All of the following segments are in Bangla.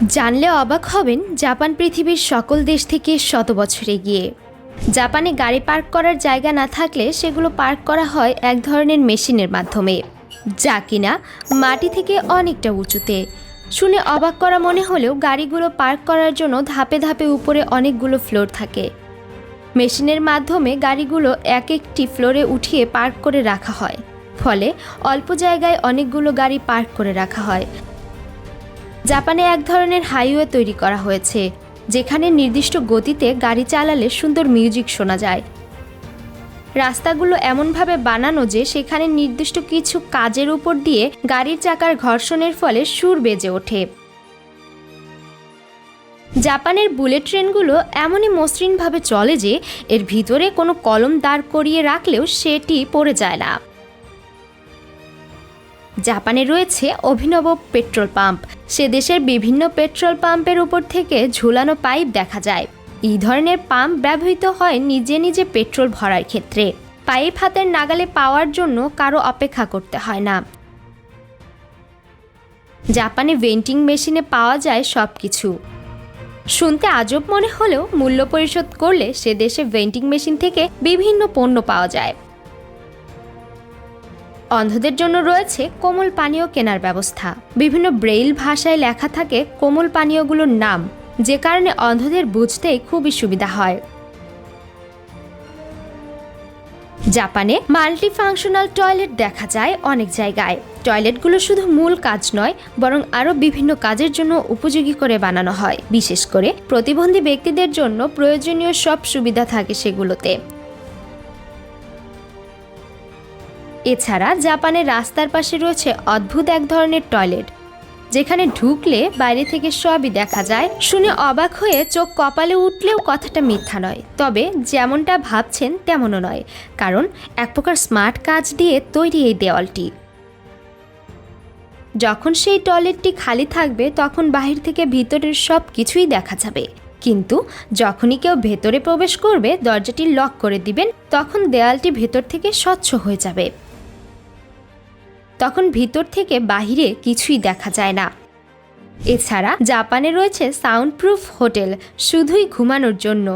জানলে অবাক হবেন জাপান পৃথিবীর সকল দেশ থেকে শত বছর এগিয়ে। জাপানে গাড়ি পার্ক করার জায়গা না থাকলে সেগুলো পার্ক করা হয় এক ধরনের মেশিনের মাধ্যমে, যা কিনা মাটি থেকে অনেকটা উঁচুতে। শুনে অবাক করা মনে হলেও গাড়িগুলো পার্ক করার জন্য ধাপে ধাপে উপরে অনেকগুলো ফ্লোর থাকে। মেশিনের মাধ্যমে গাড়িগুলো এক একটি ফ্লোরে উঠিয়ে পার্ক করে রাখা হয়, ফলে অল্প জায়গায় অনেকগুলো গাড়ি পার্ক করে রাখা হয়। জাপানে এক ধরনের হাইওয়ে তৈরি করা হয়েছে, যেখানে নির্দিষ্ট গতিতে গাড়ি চালালে সুন্দর মিউজিক শোনা যায়। রাস্তাগুলো এমনভাবে বানানো যে সেখানে নির্দিষ্ট কিছু কাজের উপর দিয়ে গাড়ির চাকার ঘর্ষণের ফলে সুর বেজে ওঠে। জাপানের বুলেট ট্রেনগুলো এমনই মসৃণভাবে চলে যে এর ভিতরে কোনো কলম দাঁড় করিয়ে রাখলেও সেটি পড়ে যায় না। জাপানে রয়েছে অভিনব পেট্রোল পাম্প। সে দেশের বিভিন্ন পেট্রোল পাম্পের উপর থেকে ঝুলানো পাইপ দেখা যায়। এই ধরনের পাম্প ব্যবহৃত হয় নিজে নিজে পেট্রোল ভরার ক্ষেত্রে। পাইপ হাতের নাগালে পাওয়ার জন্য কারও অপেক্ষা করতে হয় না। জাপানে ভেন্টিং মেশিনে পাওয়া যায় সব কিছু শুনতে আজব মনে হলেও মূল্য পরিশোধ করলে সে দেশে ভেন্টিং মেশিন থেকে বিভিন্ন পণ্য পাওয়া যায়। অন্ধদের জন্য রয়েছে কোমল পানীয় কেনার ব্যবস্থা। বিভিন্ন ব্রেইল ভাষায় লেখা থাকে কোমল পানীয়গুলোর নাম, যে কারণে অন্ধদের বুঝতেই খুবই সুবিধা হয়। জাপানে মাল্টি ফাংশনাল টয়লেট দেখা যায় অনেক জায়গায়। টয়লেটগুলো শুধু মূল কাজ নয়, বরং আরও বিভিন্ন কাজের জন্য উপযোগী করে বানানো হয়। বিশেষ করে প্রতিবন্ধী ব্যক্তিদের জন্য প্রয়োজনীয় সব সুবিধা থাকে সেগুলোতে। এছাড়া জাপানের রাস্তার পাশে রয়েছে অদ্ভুত এক ধরনের টয়লেট, যেখানে ঢুকলে বাইরে থেকে সবই দেখা যায়। শুনে অবাক হয়ে চোখ কপালে উঠলেও কথাটা মিথ্যা নয়, তবে যেমনটা ভাবছেন তেমনও নয়, কারণ এক প্রকার স্মার্ট কাজ দিয়ে তৈরি এই দেওয়ালটি। যখন সেই টয়লেটটি খালি থাকবে, তখন বাহির থেকে ভিতরের সব কিছুই দেখা যাবে। কিন্তু যখনই কেউ ভেতরে প্রবেশ করবে, দরজাটি লক করে দিবেন, তখন দেয়ালটি ভেতর থেকে স্বচ্ছ হয়ে যাবে। তখন ভিতর থেকে বাহিরে কিছুই দেখা যায় না। এছাড়া জাপানে রয়েছে সাউন্ড প্রুফ হোটেল, শুধুই ঘুমানোর জন্য।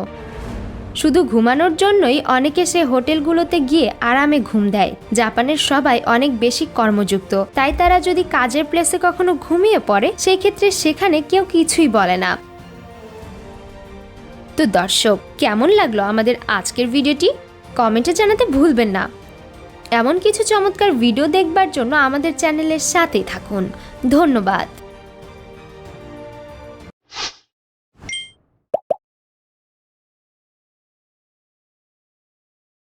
শুধু ঘুমানোর জন্যই অনেকে সে হোটেলগুলোতে গিয়ে আরামে ঘুম দেয়। জাপানের সবাই অনেক বেশি কর্মযুক্ত। তাই তারা যদি কাজের প্লেসে কখনো ঘুমিয়ে পড়ে সেই ক্ষেত্রে সেখানে কেউ কিছুই বলে না। তো দর্শক, কেমন লাগল আমাদের আজকের ভিডিওটি কমেন্টে জানাতে ভুলবেন না। এমন কিছু চমৎকার ভিডিও দেখবার জন্য আমাদের চ্যানেলের সাথেই থাকুন। ধন্যবাদ।